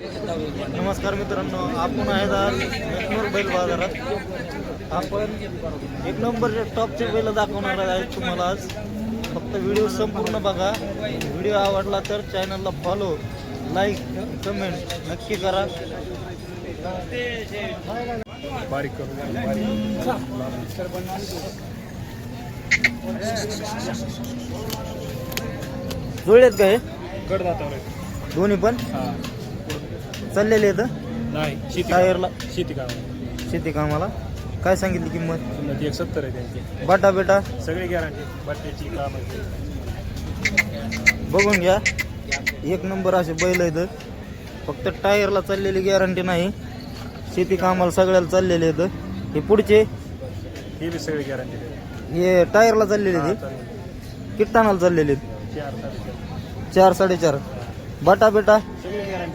नमस्कार मित्रांनो आपण आहेत आज मेकनूर बैल बाजारात. आपण एक नंबरचे टॉपचे बैल दाखवणार आहेत तुम्हाला आज. फक्त व्हिडिओ संपूर्ण बघा. व्हिडिओ आवडला तर चॅनलला फॉलो लाईक कमेंट नक्की करा. बारीक जुळलेत का हे? दोन्ही पण? हा. चाललेले आहेत नाही शेती टायरला? शेती काम शेती कामाला? काय सांगितली किंमत? किंमत एक सत्तर आहे त्यांची. बाटा बेटा? सगळी गॅरंटी बट्ट्याची कामाची. बघून घ्या. एक नंबर असे बैल आहेत फक्त टायरला चाललेली गॅरंटी नाही. शेती कामाला सगळ्याला चाललेले आहेत हे? पुढचे? ही बी सगळी गॅरंटी हे टायरला चाललेले ते किट्टानाला चाललेले आहेत. चार साडेचार. चार साडेचार. बाटा बेटा?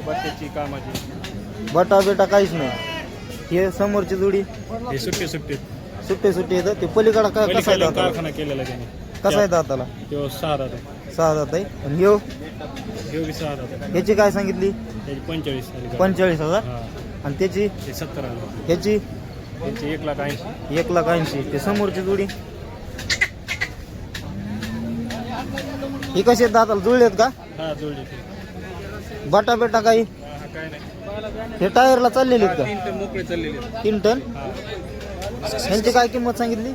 बट्ट्याची कामाची. बाटा बेटा काहीच नाही. हे समोरची जोडी. हे सुट्टे सुट्टे. सुट्टे सुट्टे येतं ते पलीकडा काय कसा आहे पलीकडे दाताला? कारखाना केलेला त्याने. कसा आहे दाताला? तो सहा आहे. सहा दात आहे. आणि ह्यो सहा ह्याची काय सांगितली? त्याची पंचेचाळीस झाली? पंचेचाळीस हजार? हा. आणि त्याची? ते सत्तर आलं ह्याची त्यांची एक लाख ऐंशी. एक लाख ऐंशी. ते समोरची जोडी. ही कशी आहेत दाताला? जुळलेत का? हा जोडली ती बाटा बेटा काही? हा, हा, काय हे टायरला चाललेले आहेत तर मोकळे चाललेले आहेत. का तीन टन? हा. ह्यांची काय किंमत सांगितली?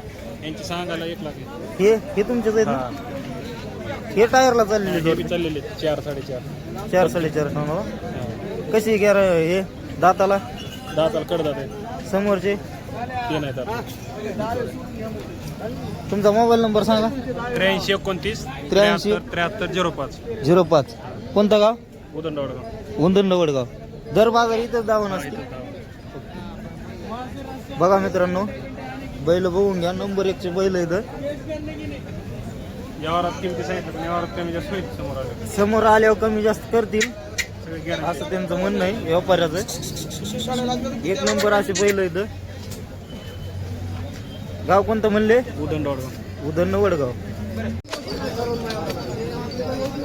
यांची सांगायला एक लाख आहे. हे हे तुमचेच आहेत हा ना? हे. टायरला चाललेले हे बी जोडी. चाललेले आहेत, चार साडेचार. चार साडेचार टन हा. कशी घ्या हे दाताला? दाताला कडदात आहे समोरचे? तुमचा मोबाईल नंबर सांगा. त्र्याऐंशी एकोणतीस त्र्याऐंशी. त्र्याहत्तर त्र्याहत्तर झिरो पाच. झिरो पाच. कोणतं गाव? उंदन वडगाव दर बाजार इथंच दावण असते. बघा मित्रांनो बैल बघून घ्या नंबर एकचे बैल इथं यावरात किमती सांगितलं पण यावरात कमी जास्त होईल समोर आले समोर आल्यावर कमी जास्त करतील. असं त्यांचं म्हणणं आहे व्यापाऱ्याचं. एक नंबर असे बैल इथं गाव कोणतं म्हणले? उदंडवडगाव. उदन वडगाव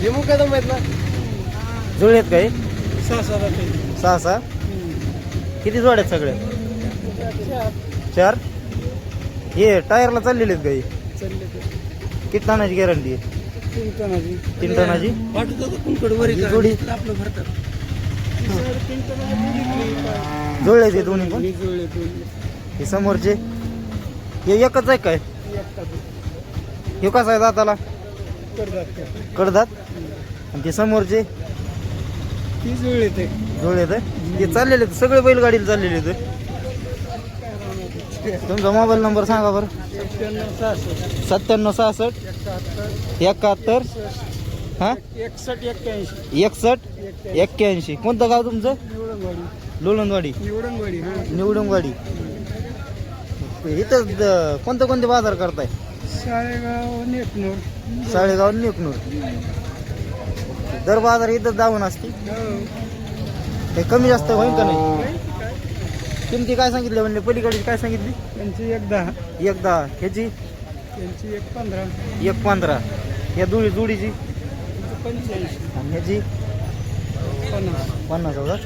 हे चर जुळलेत काही? सहा सहा. किती जोड आहेत सगळे? चार. हे टायरला चाललेले आहेत काही? किती टनाची गॅरंटी आहे? तीन टनाची. ही जोडी जुळले ते दोन्ही पण? हे समोरचे. हे एकच आहे काय? हे कसं आहे दाताला? कडदात आणि ते समोरचे? ते ते चाललेले आहेत, सगळे बैलगाडीला चाललेले आहेत तुमचा मोबाईल नंबर सांगा बरं. सत्त्याण्णव सहासष्ट. एकाहत्तर. हा? एकसष्ट एक्क्याऐंशी. एकसष्ट एक्क्याऐंशी कोणतं गाव तुमचं? निवडणवाडी लोणंदवाडी. निवडणवाडी हा निवडणवाडी इथं द- कोणते कोणते बाजार करताय? शाळेगाव साळेगाव आणि नेकनूर दर बाजार इथं जाऊन असते. हे. कमी जास्त होईल का नाही? किमती काय? सांगितली म्हणजे पलीकडे काय सांगितली? त्यांची एक दहा. एक दहा. ह्याची? त्यांची एक पंधरा. एक पंधरा. या जुळी जुडीची? पंच्याऐंशी आणि ह्याची? पन्नास. पन्नास हजार.